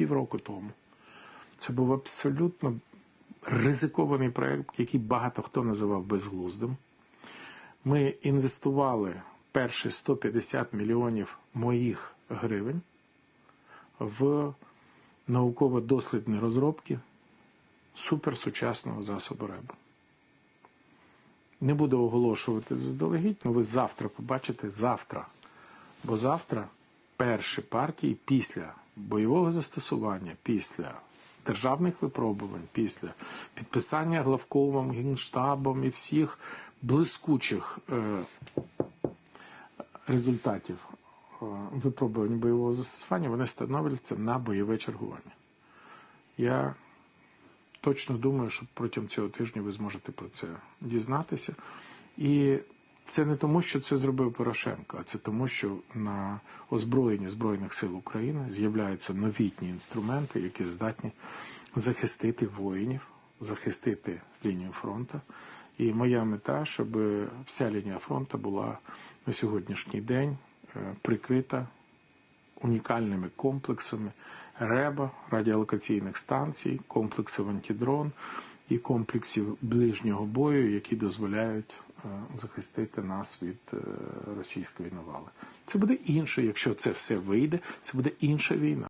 півроку тому. Це був абсолютно ризикований проєкт, який багато хто називав безглуздим. Ми інвестували перші 150 мільйонів моїх гривень в науково-дослідні розробки суперсучасного засобу РЕБ. Не буду оголошувати заздалегідь, але ви завтра побачите завтра. Бо завтра перші партії після бойового застосування, після державних випробувань, після підписання главковим генштабом і всіх блискучих е, результатів е, випробувань бойового застосування, вони становляться на бойове чергування. Я точно думаю, що протягом цього тижня ви зможете про це дізнатися. І це не тому, що це зробив Порошенко, а це тому, що на озброєнні Збройних сил України з'являються новітні інструменти, які здатні захистити воїнів, захистити лінію фронту. І моя мета, щоб вся лінія фронту була на сьогоднішній день е, прикрита унікальними комплексами РЕБа, радіолокаційних станцій, комплексів антидрон і комплексів ближнього бою, які дозволяють е, захистити нас від е, російської навали. Це буде інше, якщо це все вийде, це буде інша війна.